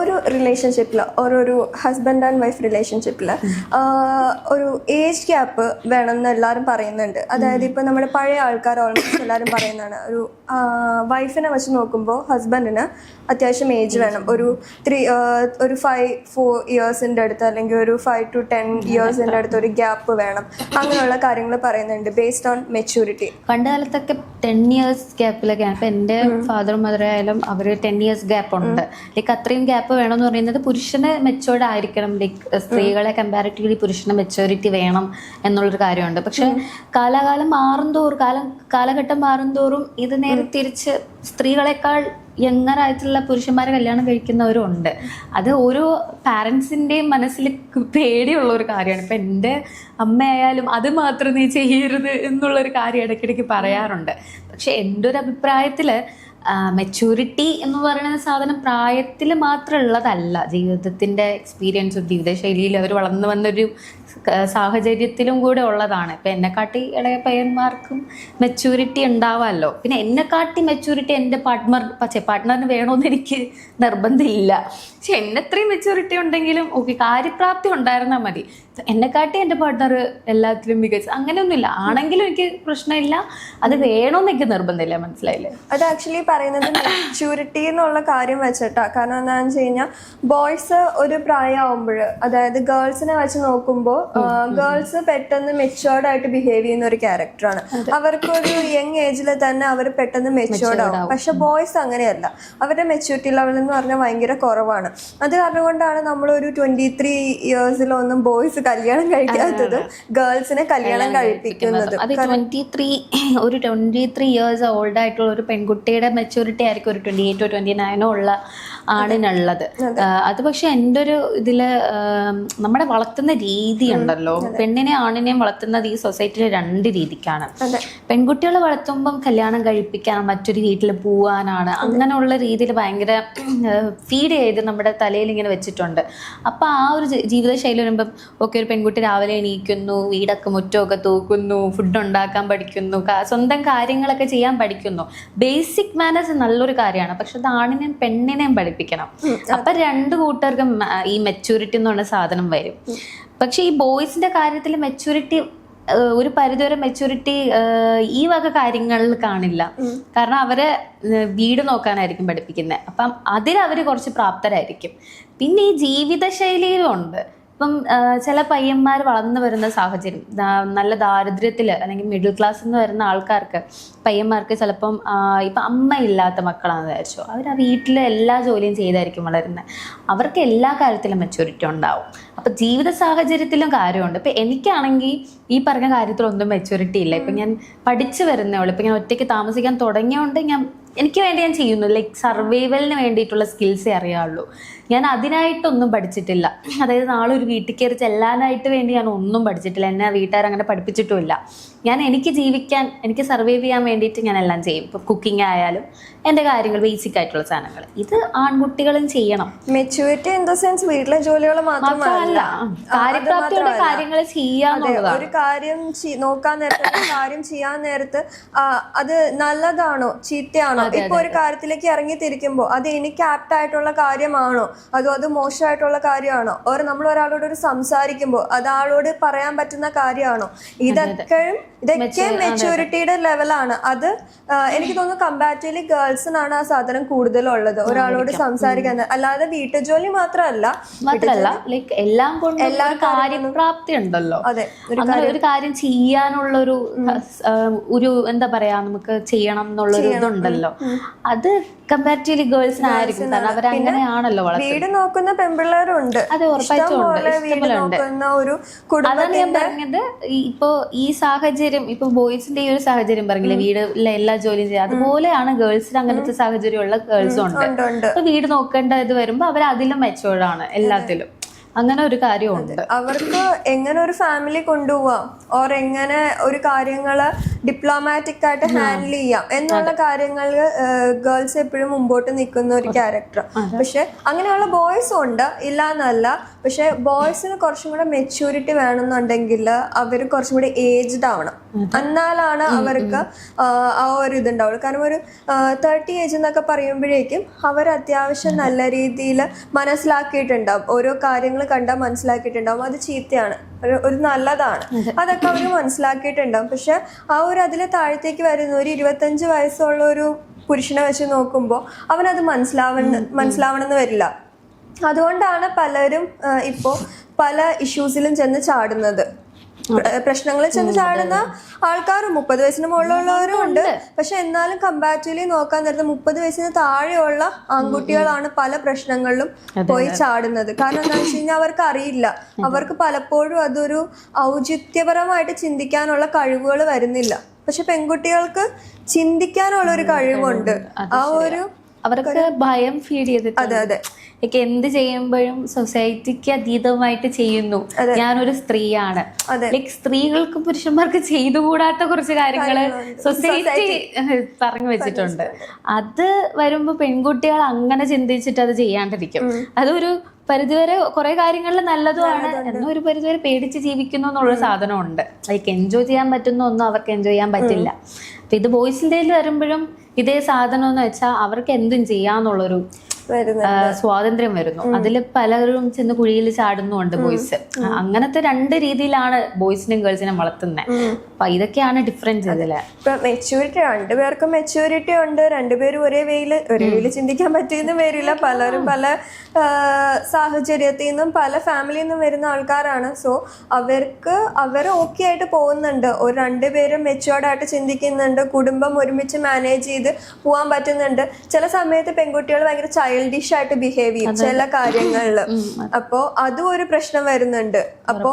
ഒരു റിലേഷൻഷിപ്പിൽ ഒരു ഹസ്ബൻഡ് ആൻഡ് വൈഫ് റിലേഷൻഷിപ്പിൽ ഒരു ഏജ് ഗ്യാപ്പ് വേണം എന്ന് എല്ലാവരും പറയുന്നുണ്ട്. അതായത് ഇപ്പം നമ്മുടെ പഴയ ആൾക്കാർ ഓൾമോസ്റ്റ് എല്ലാവരും പറയുന്നതാണ്. ഒരു വൈഫിനെ വെച്ച് നോക്കുമ്പോൾ ഹസ്ബൻഡിന് അത്യാവശ്യം ഏജ് വേണം. ഒരു ത്രീ ഒരു ഫൈവ് ഫോർ ഇയേഴ്സിന്റെ അടുത്ത് അല്ലെങ്കിൽ ഒരു ഫൈവ് ടു ടെൻ ഇയേഴ്സിന്റെ അടുത്ത് ഒരു ഗ്യാപ്പ് വേണം. അങ്ങനെയുള്ള കാര്യങ്ങൾ പറയുന്നുണ്ട് ബേസ്ഡ് ഓൺ മെച്യൂരിറ്റി പണ്ട് കാലത്തൊക്കെ ടെൻ ഇയേഴ്സ് ഗ്യാപ്പിലൊക്കെയാണ് ഇപ്പം എന്റെ ഫാദറും മദറും ആയാലും അവർ ടെൻ ഇയേഴ്സ് ഗ്യാപ്പ് ഉണ്ട്. ലൈക്ക് അത്രയും ഗ്യാപ്പ് വേണം എന്ന് പറയുന്നത് പുരുഷന് മെച്ചോർഡ് ആയിരിക്കണം. ലൈക്ക് സ്ത്രീകളെ കമ്പാരിറ്റീവ്ലി പുരുഷന് മെച്ചോറിറ്റി വേണം എന്നുള്ളൊരു കാര്യമുണ്ട്. പക്ഷെ കാലാകാലം മാറുന്തോറും കാലം കാലഘട്ടം മാറുന്തോറും ഇത് നേരെ തിരിച്ച് സ്ത്രീകളെക്കാൾ യങ്ങറായിട്ടുള്ള പുരുഷന്മാരെ കല്യാണം കഴിക്കുന്നവരും ഉണ്ട്. അത് ഓരോ പാരൻസിന്റെയും മനസ്സിൽ പേടിയുള്ള ഒരു കാര്യമാണ്. ഇപ്പം എന്റെ അമ്മയായാലും അത് മാത്രം നീ ചെയ്യരുത് എന്നുള്ളൊരു കാര്യം ഇടയ്ക്കിടയ്ക്ക് പറയാറുണ്ട്. പക്ഷെ എന്റെ ഒരു അഭിപ്രായത്തിൽ മെച്യൂരിറ്റി എന്ന് പറയുന്ന സാധനം പ്രായത്തിൽ മാത്രമുള്ളതല്ല. ജീവിതത്തിന്റെ എക്സ്പീരിയൻസും ജീവിതശൈലിയിൽ അവർ വളർന്നു വന്നൊരു സാഹചര്യത്തിലും കൂടെ ഉള്ളതാണ്. ഇപ്പം എന്നെക്കാട്ടി ഇളയ പയ്യന്മാർക്കും മെച്യൂരിറ്റി ഉണ്ടാവാമല്ലോ പിന്നെ എന്നെക്കാട്ടി മെച്യൂരിറ്റി എന്റെ പാർട്ട്ണർ പക്ഷേ പാർട്ട്ണറിന് വേണമെന്ന് എനിക്ക് നിർബന്ധമില്ല. പക്ഷെ എന്നെത്രയും മെച്യൂരിറ്റി ഉണ്ടെങ്കിലും ഓക്കെ കാര്യപ്രാപ്തി ഉണ്ടായിരുന്നാൽ മതി. എന്നെക്കാട്ടി എന്റെ പാർട്ട്ണർ എല്ലാത്തിലും മികച്ച അങ്ങനെയൊന്നുമില്ല. ആണെങ്കിലും എനിക്ക് പ്രശ്നമില്ല. അത് വേണമെന്ന് എനിക്ക് നിർബന്ധമില്ല മനസ്സിലായില്ലേ? അത് ആക്ച്വലി പറയുന്നത് മെച്യൂരിറ്റി എന്നുള്ള കാര്യം വെച്ചിട്ടാ. കാരണം എന്താണെന്ന് വെച്ച് കഴിഞ്ഞാൽ ബോയ്സ് ഒരു പ്രായമാകുമ്പോൾ അതായത് ഗേൾസിനെ വെച്ച് നോക്കുമ്പോൾ ഗേൾസ് പെട്ടെന്ന് മെച്ചുവേർഡ് ആയിട്ട് ബിഹേവ് ചെയ്യുന്ന ഒരു ക്യാരക്ടറാണ് അവർക്കൊരു യങ് ഏജിൽ തന്നെ അവർ പെട്ടെന്ന് മെച്ചുവേർഡ് ആവും. പക്ഷെ ബോയ്സ് അങ്ങനെയല്ല. അവരുടെ മെച്യൂരിറ്റി ലെവൽ എന്ന് പറഞ്ഞാൽ ഭയങ്കര കുറവാണ്. അത് കാരണം കൊണ്ടാണ് നമ്മൾ ഒരു ട്വന്റി ത്രീ ഇയേഴ്സിലൊന്നും ബോയ്സ് കല്യാണം കഴിക്കാത്തത് ഗേൾസിനെ കല്യാണം കഴിപ്പിക്കുന്നതും. അത് ട്വന്റി ത്രീ ഒരു ട്വന്റി ത്രീ ഇയേഴ്സ് ഓൾഡ് ആയിട്ടുള്ള ഒരു പെൺകുട്ടിയുടെ മെച്ചൂരിറ്റി ആയിരിക്കും ഒരു ട്വന്റി എയ്റ്റോ ട്വന്റി നയനോ ഉള്ള ആണിനുള്ളത്. അത്. പക്ഷെ എന്റെ ഒരു ഇതിൽ നമ്മളെ നമ്മുടെ വളർത്തുന്ന രീതി ഉണ്ടല്ലോ പെണ്ണിനെ ആണിനെയും വളർത്തുന്നത് ഈ സൊസൈറ്റിയിലെ രണ്ട് രീതിക്കാണ്. പെൺകുട്ടികളെ വളർത്തുമ്പം കല്യാണം കഴിപ്പിക്കാൻ മറ്റൊരു വീട്ടിൽ പോവാനാണ്. അങ്ങനെയുള്ള രീതിയിൽ ഭയങ്കര ഫീഡ് ചെയ്ത് നമ്മുടെ തലയിൽ ഇങ്ങനെ വെച്ചിട്ടുണ്ട്. അപ്പൊ ആ ഒരു ജീവിതശൈലി വരുമ്പം ഒക്കെ ഒരു പെൺകുട്ടി രാവിലെ എണീക്കുന്നു വീടൊക്കെ മുറ്റമൊക്കെ തൂക്കുന്നു ഫുഡ് ഉണ്ടാക്കാൻ പഠിക്കുന്നു സ്വന്തം കാര്യങ്ങളൊക്കെ ചെയ്യാൻ പഠിക്കുന്നു. ബേസിക് മാനേഴ്സ് നല്ലൊരു കാര്യമാണ്. പക്ഷെ അത് ആണിനെയും പെണ്ണിനെയും പഠിപ്പിക്കണം. അപ്പൊ രണ്ട് കൂട്ടർക്കും ഈ മെച്ചൂരിറ്റി എന്ന് പറഞ്ഞ സാധനം വരും. പക്ഷെ ഈ ബോയ്സിന്റെ കാര്യത്തിൽ മെച്ചൂരിറ്റി ഒരു പരിധിവരെ മെച്ചൂരിറ്റി ഈ വക കാര്യങ്ങളിൽ കാണില്ല. കാരണം അവരെ വീട് നോക്കാനായിരിക്കും പഠിപ്പിക്കുന്നത് അപ്പം അതിൽ അവർ കുറച്ച് പ്രാപ്തരായിരിക്കും. പിന്നെ ഈ ജീവിതശൈലിയിലും ഉണ്ട്. ഇപ്പം ചില പയ്യന്മാർ വളർന്നു വരുന്ന സാഹചര്യം നല്ല ദാരിദ്ര്യത്തിൽ അല്ലെങ്കിൽ മിഡിൽ ക്ലാസ് എന്ന് വരുന്ന ആൾക്കാർക്ക് പയ്യന്മാർക്ക് ചിലപ്പം ഇപ്പം അമ്മ ഇല്ലാത്ത മക്കളാണെന്ന് വിചാരിച്ചു അവർ ആ വീട്ടിൽ എല്ലാ ജോലിയും ചെയ്തായിരിക്കും വളരുന്നത് അവർക്ക് എല്ലാ കാര്യത്തിലും മെച്ചൂരിറ്റി ഉണ്ടാവും. അപ്പം ജീവിത സാഹചര്യത്തിലും കാര്യമുണ്ട്. ഇപ്പം എനിക്കാണെങ്കിൽ ഈ പറഞ്ഞ കാര്യത്തിലൊന്നും മെച്ചൂരിറ്റി ഇല്ല. ഇപ്പം ഞാൻ പഠിച്ചു വരുന്നേ ഉള്ളൂ. ഇപ്പം ഞാൻ ഒറ്റയ്ക്ക് താമസിക്കാൻ തുടങ്ങിയോണ്ട് ഞാൻ എനിക്ക് വേണ്ടി ഞാൻ ചെയ്യുന്നു. ലൈക്ക് സർവൈവലിന് വേണ്ടിയിട്ടുള്ള സ്കിൽസേ അറിയാവുള്ളൂ. ഞാൻ അതിനായിട്ടൊന്നും പഠിച്ചിട്ടില്ല. അതായത് നാളെ ഒരു വീട്ടിൽ കയറി ചെല്ലാനായിട്ട് വേണ്ടി ഞാൻ ഒന്നും പഠിച്ചിട്ടില്ല. എന്നെ വീട്ടുകാർ അങ്ങനെ പഠിപ്പിച്ചിട്ടുമില്ല ഞാൻ എനിക്ക് ജീവിക്കാൻ എനിക്ക് സർവൈവ് ചെയ്യാൻ വേണ്ടിയിട്ട് ഞാൻ എല്ലാം ചെയ്യും. ഇപ്പൊ കുക്കിംഗ് ആയാലും എന്റെ കാര്യങ്ങൾ ബേസിക് ആയിട്ടുള്ള സാധനങ്ങൾ. ഇത് ആൺകുട്ടികളും ചെയ്യണം. മെച്യൂരിറ്റി ഇൻ ദ സെൻസ് വീട്ടിലെ ജോലികൾ മാത്രമല്ല കാര്യപ്രാപ്തിയുടെ കാര്യങ്ങൾ ഒരു കാര്യം നോക്കാൻ നേരത്തെ കാര്യം ചെയ്യാൻ നേരത്ത് അത് നല്ലതാണോ ചീത്തയാണോ? ഇപ്പൊ ഒരു കാര്യത്തിലേക്ക് ഇറങ്ങി തിരിക്കുമ്പോ അത് എനിക്ക് ആപ്റ്റ് ആയിട്ടുള്ള കാര്യമാണോ? അതോ അത് മോശമായിട്ടുള്ള കാര്യമാണോ? ഓർ നമ്മൾ ഒരാളോട് ഒരു സംസാരിക്കുമ്പോൾ അത് ആളോട് പറയാൻ പറ്റുന്ന കാര്യമാണോ? ഇതൊക്കെ ഇതൊക്കെ മെച്ചൂരിറ്റിയുടെ ലെവലാണ് അത് എനിക്ക് തോന്നുന്നു കമ്പാരിറ്റീവ്ലി ഗേൾസിനാണ് ആ സാധനം കൂടുതലുള്ളത്. ഒരാളോട് സംസാരിക്കാൻ. അല്ലാതെ വീട്ടുജോലി മാത്രമല്ല മാത്രല്ല ലൈക്ക് എല്ലാം കൊണ്ടും എല്ലാ കാര്യപ്രാപ്തി ഉണ്ടല്ലോ. അതെ അങ്ങനെ ഒരു കാര്യം ചെയ്യാനുള്ള ഒരു ഒരു എന്താ പറയാ നമുക്ക് ചെയ്യണം എന്നുള്ള ഇതുണ്ടല്ലോ. അത് കമ്പാരിറ്റീവ്ലി ഗേൾസിനായിരിക്കും കാരണം അവരങ്ങനെയാണല്ലോ വീട് നോക്കുന്ന പെൺപിള്ളേരുണ്ട് അതെ ഉറപ്പായിട്ടും ഒരു അതാണ് ഞാൻ പറഞ്ഞത്. ഇപ്പോ ഈ സാഹചര്യം ഇപ്പൊ ബോയ്സിന്റെ ഈ ഒരു സാഹചര്യം പറഞ്ഞില്ലേ? വീടിലെ എല്ലാ ജോലിയും ചെയ്യുക അതുപോലെയാണ് ഗേൾസിന് അങ്ങനത്തെ സാഹചര്യമുള്ള ഗേൾസും ഉണ്ട്. അപ്പൊ വീട് നോക്കേണ്ട ഇത് വരുമ്പോ അവർ അതിലും മെച്ചോർഡാണ് എല്ലാത്തിലും. അങ്ങനെ ഒരു കാര്യമുണ്ട് അവർക്ക് എങ്ങനെ ഒരു ഫാമിലി കൊണ്ടുപോവാം? ഓർ എങ്ങനെ ഒരു കാര്യങ്ങൾ ഡിപ്ലോമാറ്റിക് ആയിട്ട് ഹാൻഡിൽ ചെയ്യാം എന്നുള്ള കാര്യങ്ങളിൽ ഗേൾസ് എപ്പോഴും മുമ്പോട്ട് നിൽക്കുന്ന ഒരു ക്യാരക്ടർ പക്ഷെ അങ്ങനെയുള്ള ബോയ്സും ഉണ്ട്. ഇല്ല എന്നല്ല പക്ഷെ ബോയ്സിന് കുറച്ചും കൂടെ മെച്യൂരിറ്റി വേണമെന്നുണ്ടെങ്കിൽ അവർ കുറച്ചും കൂടെ ഏജ്ഡ് ആവണം. എന്നാലാണ് അവർക്ക് ആ, ഒരു ഇതുണ്ടാവുള്ളൂ. കാരണം ഒരു തേർട്ടി ഏജ് എന്നൊക്കെ പറയുമ്പോഴേക്കും അവർ അത്യാവശ്യം നല്ല രീതിയിൽ മനസ്സിലാക്കിയിട്ടുണ്ടാവും. ഓരോ കാര്യങ്ങൾ കണ്ടാൽ മനസ്സിലാക്കിയിട്ടുണ്ടാവും. അത് ചീത്തയാണ്. ഒരു ഒരു നല്ലതാണ്. അതൊക്കെ അവർ മനസ്സിലാക്കിയിട്ടുണ്ടാവും. പക്ഷെ ആ ഒരു അതിലെ താഴത്തേക്ക് വരുന്ന ഒരു ഇരുപത്തഞ്ച് വയസ്സുള്ള ഒരു പുരുഷനെ വെച്ച് നോക്കുമ്പോൾ അവനത് മനസ്സിലാവണം മനസ്സിലാവണമെന്ന് വരില്ല. അതുകൊണ്ടാണ് പലരും ഇപ്പോൾ പല ഇഷ്യൂസിലും ചെന്ന് ചാടുന്നത്. പ്രശ്നങ്ങളിൽ ചെന്ന് ചാടുന്ന ആൾക്കാരും മുപ്പത് വയസ്സിന് മുകളിലുള്ളവരും ഉണ്ട്. പക്ഷെ എന്നാലും കമ്പാരിറ്റീവ്ലി നോക്കാൻ നേരത്തെ മുപ്പത് വയസ്സിന് താഴെയുള്ള ആൺകുട്ടികളാണ് പല പ്രശ്നങ്ങളിലും പോയി ചാടുന്നത്. കാരണം എന്താണെന്ന് വെച്ച് കഴിഞ്ഞാൽ അവർക്ക് അറിയില്ല അവർക്ക് പലപ്പോഴും അതൊരു ഔചിത്യപരമായിട്ട് ചിന്തിക്കാനുള്ള കഴിവുകൾ വരുന്നില്ല. പക്ഷെ പെൺകുട്ടികൾക്ക് ചിന്തിക്കാനുള്ള ഒരു കഴിവുണ്ട്. ആ ഒരു അവർക്ക് ഭയം ഫീൽ ചെയ്തിട്ട് അതെ അതെ. ലൈക്ക് എന്ത് ചെയ്യുമ്പോഴും സൊസൈറ്റിക്ക് അതീതമായിട്ട് ചെയ്യുന്നു. ഞാനൊരു സ്ത്രീയാണ്. ലൈക് ലൈക്ക് സ്ത്രീകൾക്ക് പുരുഷന്മാർക്ക് ചെയ്തുകൂടാത്ത കുറച്ച് കാര്യങ്ങൾ സൊസൈറ്റി പറഞ്ഞു വെച്ചിട്ടുണ്ട്. അത് വരുമ്പോ പെൺകുട്ടികൾ അങ്ങനെ ചിന്തിച്ചിട്ട് അത് ചെയ്യാണ്ടിരിക്കും. അതൊരു പരിധിവരെ കുറെ കാര്യങ്ങളിൽ നല്ലതുമാണ്. എന്നാൽ ഒരു പരിധിവരെ പേടിച്ച് ജീവിക്കുന്നു എന്നുള്ള സാധനം ഉണ്ട് ലൈക്ക് എൻജോയ് ചെയ്യാൻ പറ്റുന്ന ഒന്നും അവർക്ക് എൻജോയ് ചെയ്യാൻ പറ്റില്ല. അപ്പൊ ഇത് ബോയ്സിന്റെ വരുമ്പോഴും ഇതേ സാധനം എന്ന് വെച്ചാൽ അവർക്ക് എന്തും ചെയ്യാന്നുള്ളൊരു സ്വാതന്ത്ര്യം വരുന്നു. അതിൽ പലരും ചെന്ന് കുഴിയിൽ ചാടുന്നുണ്ട് ബോയ്സ്. അങ്ങനത്തെ രണ്ട് രീതിയിലാണ് ബോയ്സിനും ഗേൾസിനും വളർത്തുന്നത് അപ്പൊ ഇതൊക്കെയാണ് ഡിഫറൻസ് ഇതിൽ. ഇപ്പൊ മെച്യൂരിറ്റി രണ്ടുപേർക്കും മെച്യൂരിറ്റി ഉണ്ട്. രണ്ടുപേരും ഒരേ വെയിൽ ഒരേ വെയിൽ ചിന്തിക്കാൻ പറ്റിയെന്നും വരില്ല പലരും പല സാഹചര്യത്തിൽ നിന്നും പല ഫാമിലിയിൽ നിന്നും വരുന്ന ആൾക്കാരാണ്. സോ അവർക്ക് അവർ ഓക്കെ ആയിട്ട് പോകുന്നുണ്ട്. ഒരു രണ്ടുപേരും മെച്ചുവേർഡായിട്ട് ആയിട്ട് ചിന്തിക്കുന്നുണ്ട്. കുടുംബം ഒരുമിച്ച് മാനേജ് ചെയ്ത് പോകാൻ പറ്റുന്നുണ്ട്. ചില സമയത്ത് പെൺകുട്ടികൾ ഭയങ്കര ചൈൽഡിഷ് ആയിട്ട് ബിഹേവ് ചെയ്യും ചില കാര്യങ്ങളിൽ അപ്പോ അതും ഒരു പ്രശ്നം വരുന്നുണ്ട്. അപ്പോ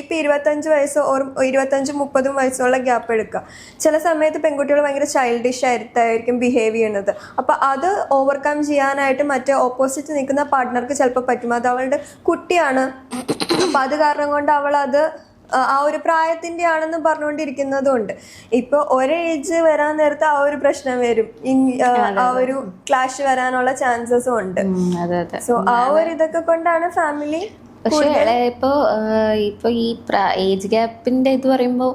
ഇപ്പൊ ഇരുപത്തഞ്ച് വയസ്സ് ഓർ ഇരുപത്തഞ്ച് മുപ്പതും വയസ്സുള്ള ഗ്യാപ്പ് എടുക്കുക. ചില സമയത്ത് പെൺകുട്ടികൾ ഭയങ്കര ചൈൽഡിഷ് ആയിട്ടായിരിക്കും ബിഹേവ് ചെയ്യുന്നത്. അപ്പൊ അത് ഓവർകം ചെയ്യാനായിട്ട് മറ്റേ ഓപ്പോസിറ്റ് നിൽക്കുന്ന പാർട്ട്ണർക്ക് ചിലപ്പോൾ പറ്റും. അത് അവളുടെ കുട്ടിയാണ്. അപ്പൊ അത് കാരണം കൊണ്ട് അവൾ അത് ആ ഒരു പ്രായത്തിന്റെ ആണെന്ന് പറഞ്ഞുകൊണ്ടിരിക്കുന്നതുകൊണ്ട് ഇപ്പോൾ ഇപ്പൊ ഒരേ ഏജ് വരാൻ നേരത്തെ ആ ഒരു പ്രശ്നം വരും. ആ, ഒരു ക്ലാഷ് വരാനുള്ള ചാൻസസും ഉണ്ട്. സോ ആ ഒരു ഇതൊക്കെ കൊണ്ടാണ് ഫാമിലി പക്ഷെ ഇപ്പൊ ഇപ്പൊ ഈ ഏജ് ഗ്യാപ്പിന്റെ ഇത് പറയുമ്പോ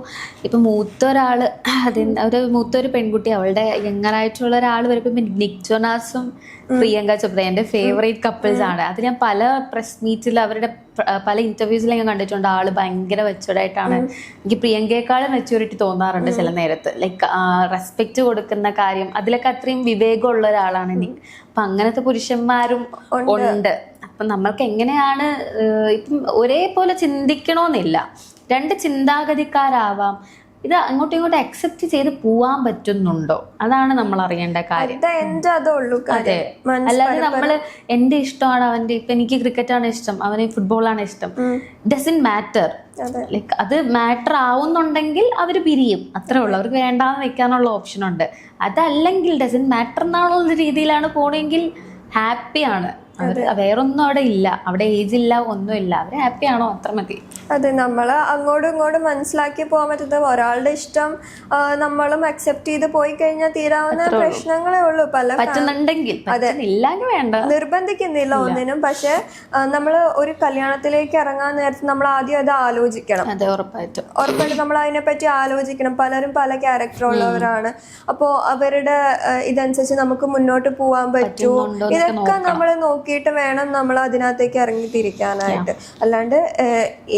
ഇപ്പൊ മൂത്ത ഒരാൾ അതിന് ഒരു മൂത്ത ഒരു പെൺകുട്ടി അവളുടെ യങ്ങറായിട്ടുള്ള ഒരാൾ വരുമ്പോ ഇപ്പൊ നിക് ജോനാസും പ്രിയങ്ക ചോപ്ര എന്റെ ഫേവറേറ്റ് കപ്പിൾസ് ആണ്. അത് ഞാൻ പല പ്രസ് മീറ്റിൽ അവരുടെ പല ഇന്റർവ്യൂസിലും ഞാൻ കണ്ടിട്ടുണ്ട്. ആൾ ഭയങ്കര മെച്ചൂർഡായിട്ടാണ് എനിക്ക് പ്രിയങ്കയെക്കാളും മെച്ചൂരിറ്റി തോന്നാറുണ്ട് ചില നേരത്ത്. ലൈക്ക് റെസ്പെക്ട് കൊടുക്കുന്ന കാര്യം അതിലൊക്കെ അത്രയും വിവേകമുള്ള ഒരാളാണ് നിക് അപ്പൊ അങ്ങനത്തെ പുരുഷന്മാരും ഉണ്ട്. അപ്പം നമ്മൾക്ക് എങ്ങനെയാണ് ഇപ്പം ഒരേപോലെ ചിന്തിക്കണമെന്നില്ല രണ്ട് ചിന്താഗതിക്കാരാവാം. ഇത് അങ്ങോട്ടും ഇങ്ങോട്ടും അക്സെപ്റ്റ് ചെയ്ത് പോവാൻ പറ്റുന്നുണ്ടോ? അതാണ് നമ്മൾ അറിയേണ്ട കാര്യം. അതെ അല്ലാതെ നമ്മൾ എന്റെ ഇഷ്ടമാണ് അവന്റെ ഇപ്പൊ എനിക്ക് ക്രിക്കറ്റ് ആണ് ഇഷ്ടം അവന് ഫുട്ബോളാണ് ഇഷ്ടം. Doesn't matter. ലൈക്ക് അത്. മാറ്റർ ആവുന്നുണ്ടെങ്കിൽ അവർ പിരിയും. അത്രേ ഉള്ളൂ. അവർക്ക് വേണ്ടാന്ന് വെക്കാനുള്ള ഓപ്ഷൻ ഉണ്ട്. അതല്ലെങ്കിൽ ഡസൻ മാറ്റർ എന്നുള്ള രീതിയിലാണ് പോണെങ്കിൽ ഹാപ്പിയാണ് വേറൊന്നും അവിടെ ഇല്ല. അവിടെ ഏജ് ഇല്ല ഒന്നുമില്ല അവർ ആണോ? അത്ര മതി. അതെ നമ്മൾ അങ്ങോട്ടും ഇങ്ങോട്ടും മനസ്സിലാക്കി പോകാൻ പറ്റുന്നത് ഒരാളുടെ ഇഷ്ടം നമ്മളും അക്സെപ്റ്റ് ചെയ്ത് പോയി കഴിഞ്ഞാൽ തീരാവുന്ന പ്രശ്നങ്ങളേ ഉള്ളൂ പല പറ്റുന്നുണ്ടെങ്കിൽ വേണ്ട. നിർബന്ധിക്കുന്നില്ല ഒന്നിനും. പക്ഷെ നമ്മൾ ഒരു കല്യാണത്തിലേക്ക് ഇറങ്ങാൻ നേരത്ത് നമ്മൾ ആദ്യം അത് ആലോചിക്കണം. അതെ ഉറപ്പായിട്ടും. ഉറപ്പായിട്ടും നമ്മൾ അതിനെപ്പറ്റി ആലോചിക്കണം. പലരും പല ക്യാരക്ടർ ഉള്ളവരാണ്. അപ്പോൾ അവരുടെ ഇതനുസരിച്ച് നമുക്ക് മുന്നോട്ട് പോകാൻ പറ്റുമോ ഇതൊക്കെ നമ്മൾ നോക്കിയിട്ട് വേണം നമ്മൾ അതിനകത്തേക്ക് ഇറങ്ങി തിരിക്കാനായിട്ട്. അല്ലാണ്ട്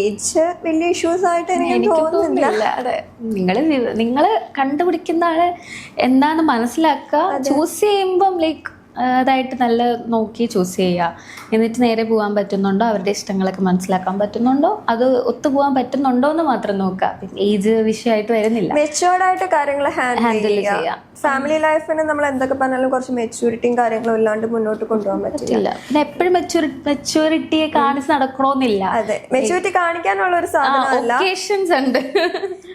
ഏജ് വലിയ ഇഷ്യൂസ് ആയിട്ട് എനിക്ക് തോന്നുന്നില്ല. അതെ. നിങ്ങൾ നിങ്ങൾ കണ്ടുപിടിക്കുന്ന ആൾ എന്താന്ന് മനസ്സിലാക്കുക. ചൂസ് ചെയ്യുമ്പം ലൈക്ക് അതായിട്ട് നല്ല നോക്കി ചൂസ് ചെയ്യുക എന്നിട്ട് നേരെ പോകാൻ പറ്റുന്നുണ്ടോ? അവരുടെ ഇഷ്ടങ്ങളൊക്കെ മനസ്സിലാക്കാൻ പറ്റുന്നുണ്ടോ? അത് ഒത്തുപോകാൻ പറ്റുന്നുണ്ടോ എന്ന് മാത്രം നോക്കുക ഏജ് വിഷയമായിട്ട് വരുന്നില്ല. മെച്ചുവേർഡായിട്ട് കാര്യങ്ങൾ ഹാൻഡിൽ ചെയ്യുക. ചെയ്യാം. ഫാമിലി ലൈഫിന് നമ്മൾ എന്തൊക്കെ പറഞ്ഞാലും കുറച്ച് മെച്യൂരിറ്റിയും കാര്യങ്ങളും ഇല്ലാണ്ട് മുന്നോട്ട് കൊണ്ടുപോകാൻ പറ്റില്ല. പിന്നെ എപ്പോഴും മെച്ചൂരി മെച്ചൂരിറ്റിയെ കാണിച്ച് നടക്കണമെന്നില്ല അതെ. മെച്യൂരിറ്റി കാണിക്കാനുള്ള ഒരു സാധനമല്ല. മെച്ചൂരിറ്റി ഉണ്ട്.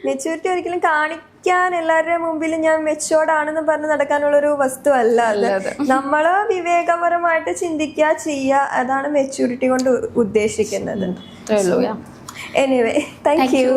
മെച്യൂരിറ്റി ഒരിക്കലും കാണിക്കാൻ എല്ലാവരുടെ മുമ്പിൽ ഞാൻ മെച്ചുവേർഡ് ആണെന്ന് പറഞ്ഞ് നടക്കാനുള്ള ഒരു വസ്തു അല്ല അത് നമ്മൾ വിവേകപരമായിട്ട് ചിന്തിക്കുക ചെയ്യുക അതാണ് മെച്യൂരിറ്റി കൊണ്ട് ഉദ്ദേശിക്കുന്നത്. Anyway thank you.